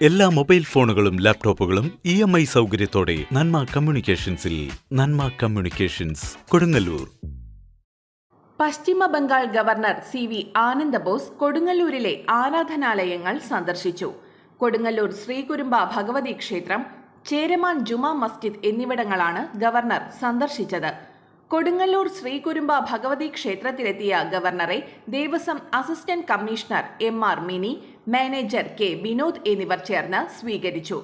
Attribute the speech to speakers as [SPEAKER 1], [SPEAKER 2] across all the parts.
[SPEAKER 1] എല്ലാ മൊബൈൽ ഫോണുകളും ലാപ്ടോപ്പുകളും ഇ എം ഐ സൗകര്യത്തോടെ Nanma കമ്മ്യൂണിക്കേഷൻസിൽ Nanma communications Kodungallur.
[SPEAKER 2] Paschim Bengal governor C V Ananda Bose കൊടുങ്ങല്ലൂരിലെ ആരാധനാലയങ്ങൾ സന്ദർശിച്ചു. കൊടുങ്ങല്ലൂർ ശ്രീകുരുമ്പ ഭഗവതി ക്ഷേത്രം ചേരമാൻ ജുമാ മസ്ജിദ് എന്നിവിടങ്ങളാണ് ഗവർണർ സന്ദർശിച്ചത്. കൊടുങ്ങല്ലൂർ ശ്രീകുരുമ്പ ഭഗവതി ക്ഷേത്രത്തിലെത്തിയ ഗവർണറെ Devaswom assistant commissioner M R Mini manager K Vinod എന്നിവർ ചേർന്ന് സ്വീകരിച്ചു.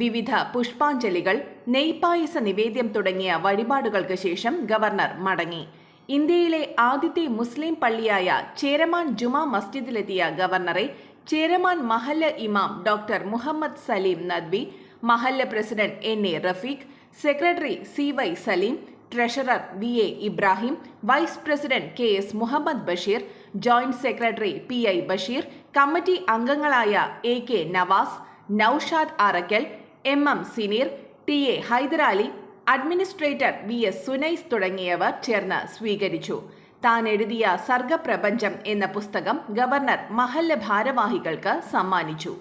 [SPEAKER 2] വിവിധ പുഷ്പാഞ്ജലികൾ നെയ്പായസ നിവേദ്യം തുടങ്ങിയ വഴിപാടുകൾക്ക് ശേഷം ഗവർണർ മടങ്ങി. ഇന്ത്യയിലെ ആദ്യത്തെ മുസ്ലിം പള്ളിയായ ചേരമാൻ ജുമാ മസ്ജിദിലെത്തിയ ഗവർണറെ ചേരമാൻ മഹല്ല ഇമാം doctor Muhammad Saleem Nadvi മഹല്ല president N A Rafeeq secretary C Y Saleem treasurer V A Ibrahim vice president K S Muhammad Basheer joint secretary P I Basheer committee അംഗങ്ങളായ A K Navas Noushad Arakkal M M Sineer T A Haidarali administrator V S Sunais തുടങ്ങിയവർ ചേർന്ന് സ്വീകരിച്ചു. താൻ എഴുതിയ സർഗപ്രപഞ്ചം എന്ന പുസ്തകം governor മഹല്ല ഭാരവാഹികൾക്ക് സമ്മാനിച്ചു.